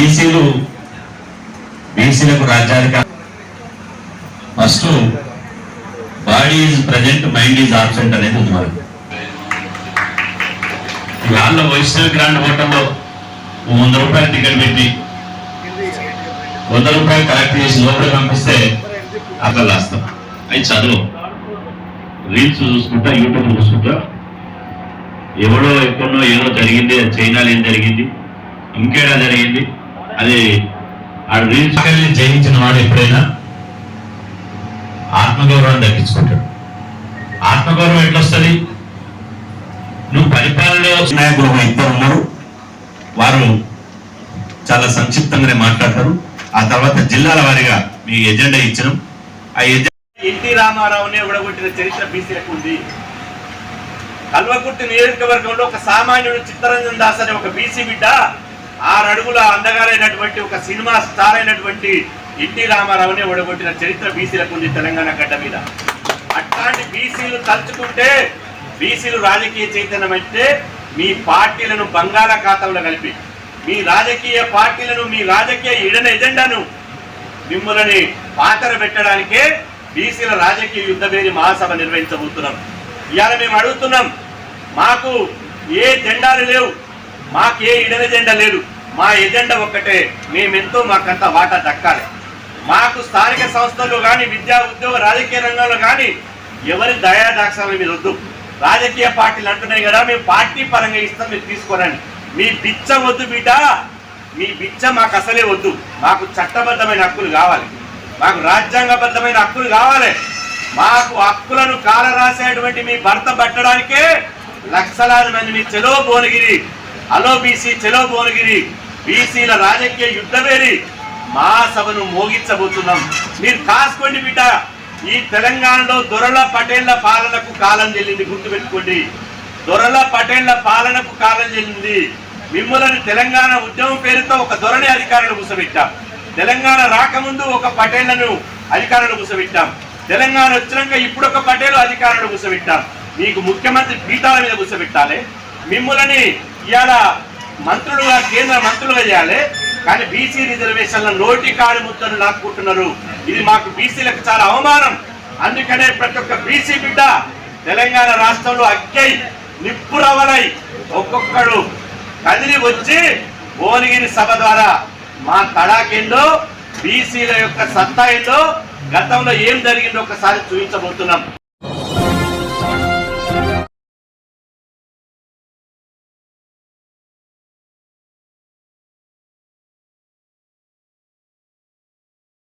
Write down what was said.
బీసీలు బీసీలకు రాజ్యాధికారం. First body is present mind is absent అనేది ఉంది మనకు. ఇవాళ వైష్ణవ గ్రాండ్ హోటల్లో వంద రూపాయలు టికెట్ పెట్టి వంద రూపాయలు కలెక్ట్ చేసి లోపల పంపిస్తే అక్కడ రాస్తాం. అది చదువు. రీల్స్ చూసుకుంటా యూట్యూబ్ చూసుకుంటా. ఎవడో ఎక్కడో ఏదో జరిగింది చైనాలో ఏం జరిగింది ఇంకేడా జరిగింది అది ఆ రీల్స్ జయించిన వాడు ఎప్పుడైనా ఆత్మగౌరవాన్ని దక్కించుకుంటాడు. ఆత్మగౌరవం ఎట్లొస్తుంది? నువ్వు పరిపాలనలో నాయకులు ఇద్దరు ఉన్నారు. వారు చాలా సంక్షిప్తంగానే మాట్లాడతారు. ఆ తర్వాత జిల్లాల వారీగా మీ ఎజెండా ఇచ్చినాం. ఆ ఎజెండా ఎన్టీ రామారావునే ఉడగొట్టిన చరిత్ర బీసీలకు ఉంది. కల్వకుర్తి నియోజకవర్గంలో ఒక సామాన్యుడు చిత్తరంజన్ దాస్ అనే ఒక బీసీ బిడ్డ ఆరు అడుగుల అందగారైనటువంటి ఒక సినిమా స్టార్ అయినటువంటి ఎన్టీ రామారావునే ఓడగొట్టిన చరిత్ర బీసీలకు ఉంది తెలంగాణ గడ్డ మీద. అట్లాంటి బీసీలు తలుచుకుంటే బీసీలు రాజకీయ చైతన్యం అంటే మీ పార్టీలను బంగాళాఖాతంలో కలిపి మీ రాజకీయ పార్టీలను మీ రాజకీయ ఇడన ఎజెండాను మిమ్మల్ని పాతర పెట్టడానికే బీసీల రాజకీయ యుద్ధమేని మహాసభ నిర్వహించబోతున్నాం. ఇవాళ మేము అడుగుతున్నాం మాకు ఏ జెండాలు లేవు మాకు ఏ ఇడన ఎజెండా లేదు. మా ఎజెండా ఒక్కటే. మేమెంతో మాకంత వాటా దక్కాలి. మాకు స్థానిక సంస్థలు కానీ విద్యా ఉద్యోగ రాజకీయ రంగంలో కానీ ఎవరి దయాదాక్షాల మీద వద్దు. రాజకీయ పార్టీలు అంటున్నాయి కదా మేము పార్టీ పరంగా ఇస్తాం మీరు తీసుకోరండి. మీ బిచ్చ వద్దు బిడ్డ మీ బిచ్చ మాకు అసలే వద్దు. మాకు చట్టబద్ధమైన హక్కులు కావాలి. మాకు రాజ్యాంగబద్ధమైన హక్కులు కావాలి. మాకు హక్కులను కాల రాసేటువంటి మీ భర్త పట్టడానికే లక్షలాది మంది మీ చెలో భువనగిరి అలో బీసీ చెలో భువనగిరి. బీసీల రాజకీయ యుద్ధమేరి మా సభను మోగించబోతున్నాం. మీరు కాసుకోండి బిడ్డ. ఈ తెలంగాణలో దొరల పటేళ్ళ పాలనకు కాలం చెల్లింది గుర్తుపెట్టుకోండి. దొరల పటేళ్ళ పాలనకు కాలం చెల్లింది. మిమ్మల్ని తెలంగాణ ఉద్యమం పేరుతో ఒక దొరని అధికారులు కూర్చోబెట్టాం. తెలంగాణ రాకముందు ఒక పటేళ్ళను అధికారులు కూర్చోబెట్టాం. తెలంగాణ వచ్చినాక ఇప్పుడు ఒక పటేలు అధికారులు కూర్చోబెట్టాం. మీకు ముఖ్యమంత్రి పీఠాల మీద కూర్చోబెట్టాలి. మిమ్మల్ని ఇవాళ మంత్రులుగా కేంద్ర మంత్రులుగా చేయాలి. కానీ బీసీ రిజర్వేషన్ల నోటి కాడి ముద్దను లాక్కుంటున్నారు. ఇది మాకు బీసీలకు చాలా అవమానం. అందుకనే ప్రతి ఒక్క బీసీ బిడ్డ తెలంగాణ రాష్ట్రంలో అక్కై నిప్పురవలై ఒక్కొక్కడు కదిలి వచ్చి భువనగిరి సభ ద్వారా మా తడాకేందో బీసీల యొక్క సత్తా ఏందో గతంలో ఏం జరిగిందో ఒకసారి చూపించబోతున్నాం.